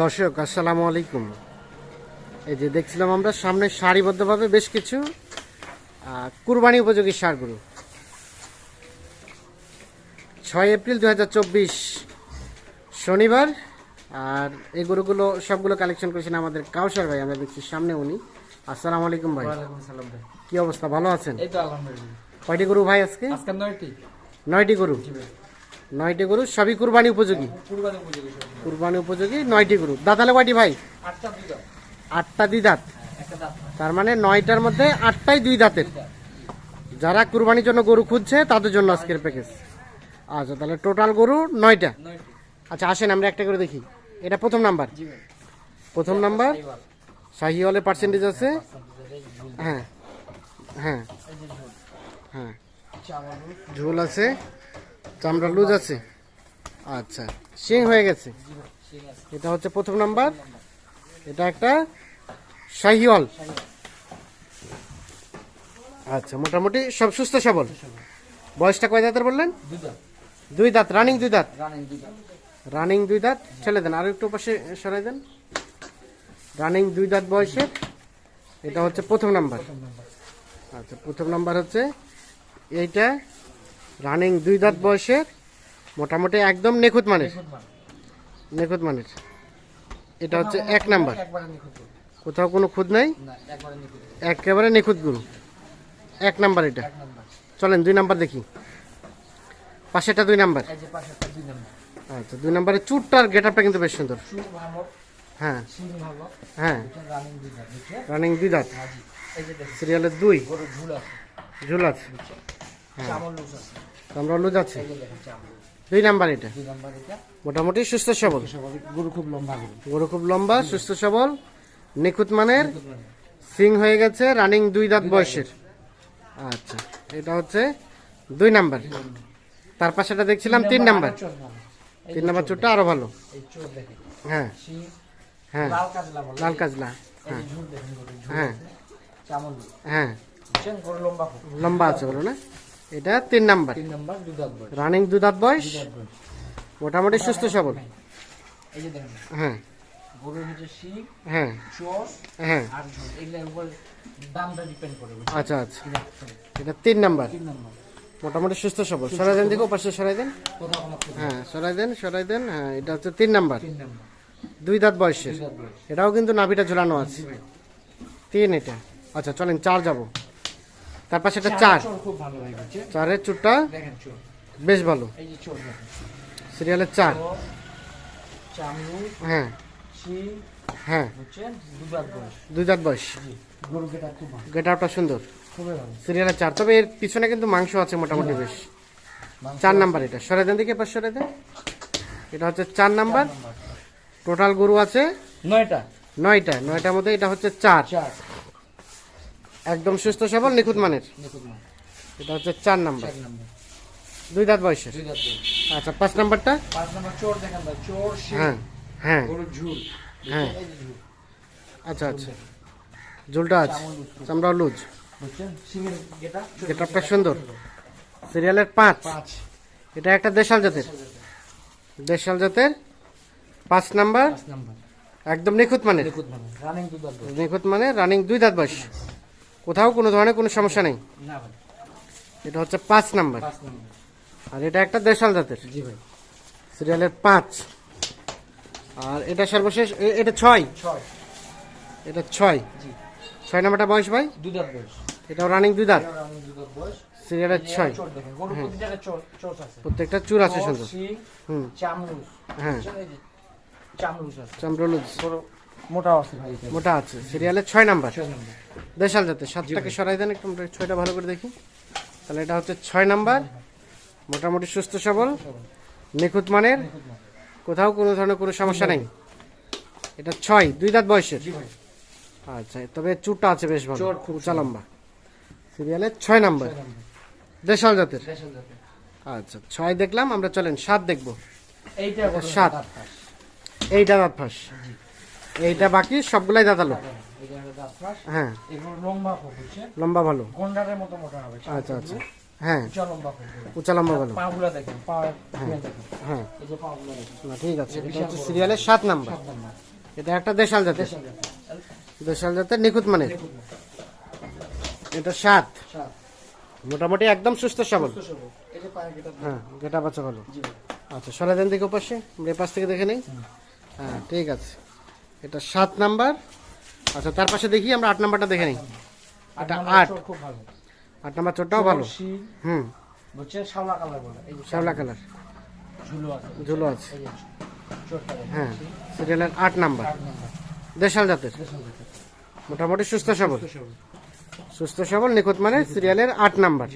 দর্শক আসসালামু আলাইকুম। এই যে দেখছিলাম আমরা সামনে সারিবদ্ধভাবে বেশ কিছু কুরবানি উপযোগী সারগুলো। ছয় এপ্রিল দুহাজার চব্বিশ শনিবার আর এই গরুগুলো সবগুলো কালেকশন করেছেন আমাদের কাউসার ভাই আমরা দেখছি সামনে উনি। আসসালামু আলাইকুম ভাই। কি অবস্থা ভালো আছেন? কয়টি গরু ভাই আজকে? নয়টি। নয়টি গরু? নয়টি গরু সবই কুরবানি উপযোগী। কুরবানি উপযোগী নয়টি গরু। দাঁতালে কয়টি ভাই? আটটা দুই দাঁত। তার মানে নয়টার মধ্যে আটটাই দুই দাঁতের। যারা কুরবানির জন্য গরু খুঁজছে তাদের জন্য আজকের প্যাকেজ আচ্ছা তাহলে টোটাল গরু নয়টা। আচ্ছা আসেন আমরা একটা করে দেখি। এটা প্রথম নাম্বার? প্রথম নাম্বার? শাহি হলে পার্সেন্টেজ আছে। হ্যাঁ হ্যাঁ। হ্যাঁ। ঝোল আছে। চামড়া লুজ আছে? আচ্ছা সিং হয়ে গেছে। এটা হচ্ছে প্রথম নাম্বার। এটা একটা শাহিওয়াল। আচ্ছা মোটামুটি সব সুস্থ সবল। বয়সটা কয় দাঁতের বললেন? দুই দাঁত। রানিং দুই দাঁত? রানিং দুই দাঁত। ছেলে দেন আর একটু পাশে সরাই দেন। রানিং দুই দাঁত বয়সের এটা হচ্ছে প্রথম নাম্বার। আচ্ছা প্রথম নাম্বার হচ্ছে এইটা। রানিং দুই দাঁত বয়সের মোটামুটি একদম নিখুঁত মানের। নিখুঁত মানের। এটা হচ্ছে এক নাম্বার। কোথাও কোনো খুদ নাই? একবারে নিখুঁত গুরু। এক নাম্বার এটা। চলেন দুই নাম্বার দেখি। পাশেটা দুই নাম্বার। আচ্ছা দুই নাম্বারের চুটটার গেট আপটা কিন্তু বেশ সুন্দর। হ্যাঁ। হ্যাঁ। রানিং দুই দাঁত সিরিয়ালের দুই। ঝুল আছে। ঝুল আছে। লুজ আছে? দুই নাম্বার এটা? মোটামুটি সুস্থ সবল? গরু খুব লম্বা গরু। খুব লম্বা সুস্থ সবল নিখুঁত মানের সিং হয়ে গেছে রানিং দুই দাঁত বয়সের। আচ্ছা এটা হচ্ছে দুই নাম্বার। তার পাশেটা দেখছিলাম তিন নাম্বার তিন নাম্বার চোরটা। আরও ভালো। হ্যাঁ। হ্যাঁ। লাল কাজলা হ্যাঁ। হ্যাঁ। খুব। লম্বা আছে বলো না? এটা তিন নাম্বার। তিন নাম্বার দুই দাঁত বয়স। রানিং দু দাঁত বয়স? মোটামুটি সুস্থ সবল। এই যে দেখেন হ্যাঁ। গরুর হচ্ছে শিং হ্যাঁ। চোর হ্যাঁ। আর এগুলোর উপর দামটা ডিপেন্ড করে আচ্ছা আচ্ছা। এটা তিন নাম্বার। তিন নাম্বার। মোটামুটি সুস্থ সবল। সরাই দেন দেখো পাশে সরাই দেন। হ্যাঁ সরাই দেন সরাই দেন। হ্যাঁ এটা হচ্ছে তিন নাম্বার। দুই দাঁত বয়সের। এটাও কিন্তু নাভিটা ঝোলানো আছে। তিন এটা। আচ্ছা চলেন চার যাব। তার পাশে এটা চার। খুব ভালো ভাই চারের চুটটা দেখেন চোর। বেশ ভালো। এই যে চোর দেখেন। সিরিয়ালের চার। চামড়ু হ্যাঁ। হ্যাঁ। বুঝছেন? দুই দাঁত বয়স। দুই বয়স। জি গরু গেটা খুব ভালো। গেট আপটা সুন্দর। সিরিয়ালের চার। তবে এর পিছনে কিন্তু মাংস আছে মোটামুটি বেশ। চার নাম্বার এটা। সরাই দেন দিকে পাশ সরাই দেন। এটা হচ্ছে চার নাম্বার। নাম্বার। টোটাল গরু আছে নয়টা। নয়টা। নয়টার মধ্যে এটা হচ্ছে চার। চার। একদম সুস্থ সবল নিখুঁত মানের? এটা হচ্ছে চার নাম্বার। দুই দাঁত বয়সের? আচ্ছা পাঁচ নাম্বারটা? পাঁচ নাম্বার চোর দেখেন চোর হ্যাঁ হ্যাঁ। ঝুল। হ্যাঁ। আচ্ছা আচ্ছা। ঝুলটা। আছে। চামড় লুজ। গেটআপটা সুন্দর। সিরিয়ালের পাঁচ। এটা একটা দেশাল জাতের। দেশাল জাতের। পাঁচ নাম্বার। একদম নিখুঁত মানে নিখুঁত মানে রানিং দুই দাঁত বয়স কোথাও কোনো ধরনের কোনো সমস্যা নেই? না ভাই। এটা হচ্ছে পাঁচ নাম্বার। আর এটা একটা দেশাল জাতের। জি ভাই। সিরিয়ালের পাঁচ। আর এটা সর্বশেষ এটা ছয়? এটা ছয়। ছয় নাম্বারটা বয়স ভাই? দাঁত বয়স। এটাও রানিং সিরিয়ালের ছয়। আছে। প্রত্যেকটা চুর আছে সুন্দর। হুম। হ্যাঁ। চামড়লুজ। গরু আছে ভাই মোটা আছে সিরিয়ালের ছয় নাম্বার। দেশাল জাতের সাতটাকে সরাই দেন একটু ছয়টা ভালো করে দেখি। তাহলে এটা হচ্ছে ছয় নাম্বার। মোটামুটি সুস্থ সবল নিখুঁত মানের। কোথাও কোনো ধরনের কোনো সমস্যা নেই। এটা ছয় দুই দাঁত বয়সের। আচ্ছা তবে চুরটা আছে বেশ ভালো। উঁচা লম্বা। সিরিয়ালের ছয় নাম্বার। দেশাল জাতের। আচ্ছা ছয় দেখলাম আমরা চলেন সাত দেখব। এইটা সাত। এইটা দাঁত ফাঁস এইটা বাকি সবগুলাই দাঁতালো। ফাঁস। হ্যাঁ। লম্বা ভালো। আচ্ছা আচ্ছা। হ্যাঁ। উঁচা লম্বা দেখেন হ্যাঁ এই যে পাগুলো দেখেন। না ঠিক আছে এটা হচ্ছে সিরিয়ালের সাত নাম্বার। এটা একটা দেশাল জাতের। দেশাল জাতের। নিখুঁত মানের। এটা সাত। মোটামুটি একদম সুস্থ সবল। হ্যাঁ গেটা বাচ্চা ভালো। আচ্ছা সরাই দেন দিকে পাশে পাশ থেকে দেখে নেই? হ্যাঁ ঠিক আছে। এটা সাত নাম্বার। আচ্ছা তার পাশে দেখি আমরা আট নাম্বারটা দেখে নিই। এটা আট। খুব ভালো। আট নাম্বার চোরটাও ভালো। হুম। শাওলা কালার বলে এই যে শ্যাওলা। কালার। ঝুলো আছে হ্যাঁ সিরিয়ালের আট নাম্বার। দেশাল জাতের। মোটামুটি সুস্থ সবল। সুস্থ সবল। নিখুঁত মানে সিরিয়ালের আট নাম্বার।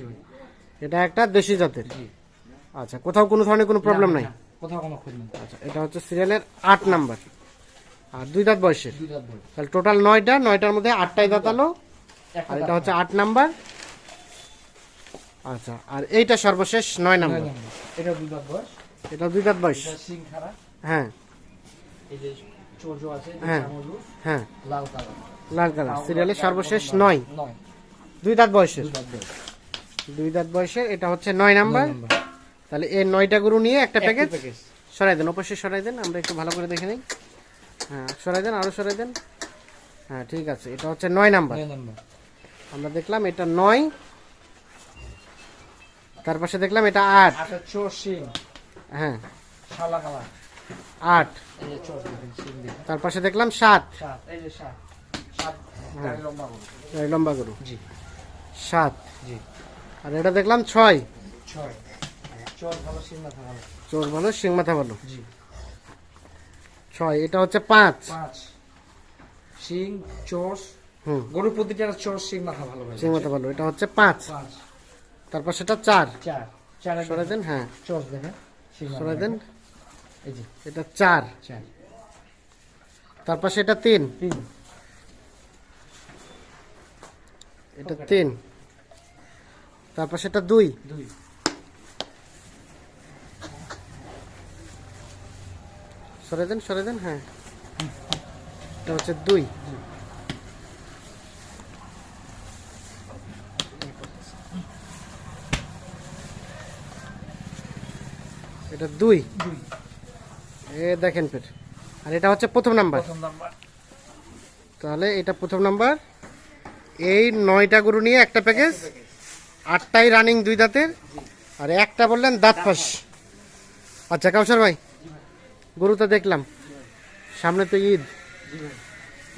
এটা একটা দেশি জাতের। আচ্ছা কোথাও কোনো ধরনের কোনো প্রবলেম নাই? কোথাও কোনো আচ্ছা এটা হচ্ছে সিরিয়ালের আট নাম্বার। আর দুই দাঁত বয়সের। তাহলে টোটাল নয়টা নয়টার মধ্যে আটটাই দাঁতালো আর এটা হচ্ছে আট নাম্বার। আচ্ছা আর এইটা সর্বশেষ নয় নাম্বার। এটা দুই দাঁত বয়স। এটা দুই দাঁত বয়স। হ্যাঁ। হ্যাঁ। হ্যাঁ। লাল কালার। সিরিয়ালের সর্বশেষ নয়। দুই দাঁত বয়সের? দুই দাঁত বয়স বয়সের এটা হচ্ছে নয় নাম্বার। তাহলে এই নয়টা গরু নিয়ে একটা প্যাকেজ। সরাই দেন অবশ্যই সরাই দেন আমরা একটু ভালো করে দেখে নিই। হ্যাঁ সরাই দেন আরও সরাই দেন। হ্যাঁ ঠিক আছে এটা হচ্ছে নয় নাম্বার। আমরা দেখলাম এটা নয় তার পাশে দেখলাম এটা আট। হ্যাঁ। আট। তার পাশে দেখলাম সাত। সাত এই যে সাত। সাত গাড়ি লম্বা গরু। জি। সাত। জি। আর এটা দেখলাম ছয়। ছয়। চোর ভালো সিং মাথা ভালো। চোর ভালো সিং মাথা ভালো। জি। ছয় এটা হচ্ছে পাঁচ। পাঁচ। সিং চোর হুম। গরুর প্রতিটা চোর সিং মাথা ভালো সিং মাথা ভালো এটা হচ্ছে পাঁচ। পাঁচ। তার পাশে এটা চার। চার চারে সরাই দেন হ্যাঁ। দেখেন সিং মাথা সরাই দেন। এই যে। এটা চার। চার। তার পাশে এটা তিন। তিন। এটা তিন। তার পাশে এটা দুই। দুই। সরে দেন সরে দেন হ্যাঁ। এটা হচ্ছে দুই। এটা দুই। এ দেখেন ফের। আর এটা হচ্ছে প্রথম নাম্বার। তাহলে এটা প্রথম নাম্বার। এই নয়টা গরু নিয়ে একটা প্যাকেজ আটটাই রানিং দুই দাঁতের। আর একটা বললেন দাঁত ফাঁস। আচ্ছা কাউসার ভাই গরু তো দেখলাম। সামনে তো ঈদ।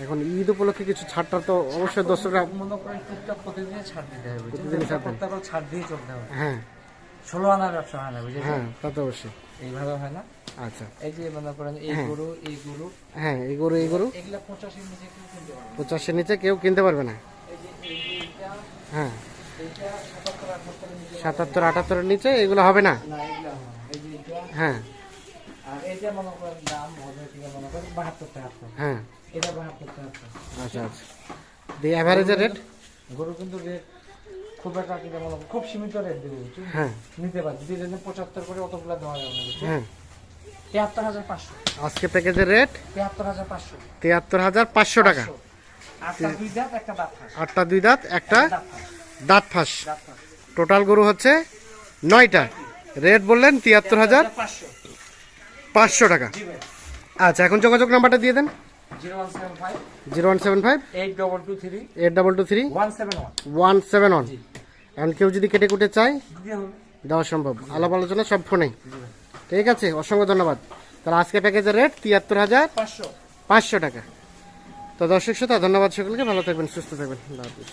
এখন ঈদ উপলক্ষে কিছু ছাড়টা তো অবশ্যই দর্শকরা মনে করেন টুকটাক প্রতিদিনই ছাড় দিতে হবে বুঝছেন? ছাড় দেন। প্রত্যেকবার ছাড় দিয়ে চলতে হবে। হ্যাঁ। ষোলো আনার ব্যবসা হয় না হ্যাঁ তা তো অবশ্যই। এইভাবে হয় না? আচ্ছা। এই যে মনে করেন এই হ্যাঁ। গরু এই গরু। হ্যাঁ এই গরু এই গরু। এগুলা পঁচাশির নিচে কেউ কিনতে পারবে না। পঁচাশের নিচে কেউ কিনতে পারবে না। এই যে এই যে এইটা হ্যাঁ। সাতাত্তর আটাত্তরের নিচে এগুলো হবে না। হ্যাঁ। আর এইটা মনে করেন দাম হবে ঠিক মনে করেন বাহাত্তর টাকা হ্যাঁ। এটা বাহাত্তর টাকা আচ্ছা আচ্ছা। দিয়ে অ্যাভারেজের রেট গরু কিন্তু রেট খুব একটা মনে খুব সীমিত রেট দেবে হ্যাঁ। নিতে যদি পঁচাত্তর করে অতগুলো দেওয়া যাবে না হ্যাঁ। হাজার পাঁচশো। আজকে প্যাকেজের রেট হাজার পাঁচশো। তিয়াত্তর হাজার পাঁচশো টাকা। আটটা দুই দাঁত একটা দাঁত ফাঁস। টোটাল গরু হচ্ছে নয়টা। রেট বললেন তিয়াত্তর হাজার পাঁচশো। পাঁচশো টাকা। আচ্ছা এখন যোগাযোগ নাম্বারটা দিয়ে দেন। Zero one seven five. Eight double two three. Eight double two three. One seven one. One seven one. এখন কেউ যদি কেটে কুটে চায় দেওয়া সম্ভব। আলাপ আলোচনা সব ফোনেই ঠিক আছে অসংখ্য ধন্যবাদ। তাহলে আজকে প্যাকেজের রেট তিয়াত্তর হাজার পাঁচশো। পাঁচশো টাকা। তো দর্শক শ্রোতা ধন্যবাদ সকলকে। ভালো থাকবেন সুস্থ থাকবেন। আল্লাহ হাফিজ।